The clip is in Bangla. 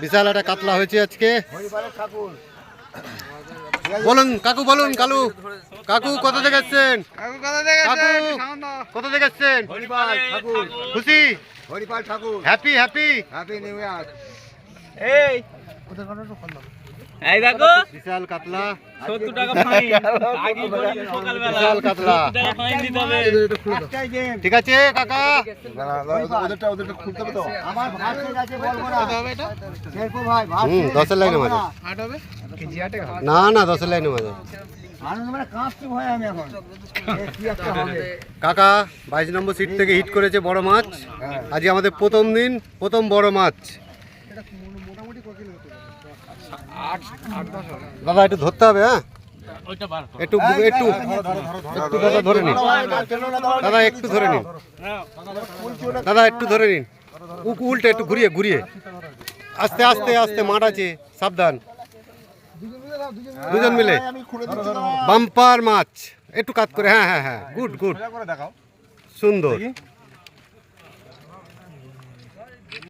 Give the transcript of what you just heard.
বিশাল একটা কাতলা হয়েছে আজকে। বলুন কাকু বলুন কালু। কাকু কত থেকে এসছেন? কাকু কত থেকে এসছেন? খুশি? ঠাকুর। Happy happy happy new year এই। এই দেখো। বিশাল কাতলা। সত্তর টাকা ফাইন। আগে করি সকালবেলা। বিশাল কাতলা। ফাইন দিতে হবে। ঠিক আছে কাকা? ওদেরটা ওদেরটা খুলতে হবে তো। আমার ভাত হয়ে গেছে বলব না। শেরপু ভাই ভাত হুম, শেষ, দশের লাইনে বলব মাঝে। না। না না দশের লাইনে মাঝে মানে হবে। কাকা বাইশ নম্বর সিট থেকে হিট করেছে বড় মাছ। আজকে আমাদের প্রথম দিন প্রথম বড় মাছ। দাদা একটু ধরতে হবে হ্যাঁ? একটু একটু একটু দাদা ধরে নিন। দাদা একটু ধরে নিন। দাদা একটু ধরে নিন। উল্টে একটু ঘুরিয়ে ঘুরিয়ে। আস্তে আস্তে আস্তে মাঠ আছে। সাবধান। দুজন মিলে। বাম্পার মাছ। একটু কাত করে হ্যাঁ হ্যাঁ হ্যাঁ। Good good. সুন্দর।